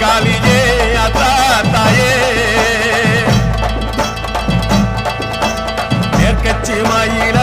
காலியே அதா தாயே மேற்கச்சி மாயில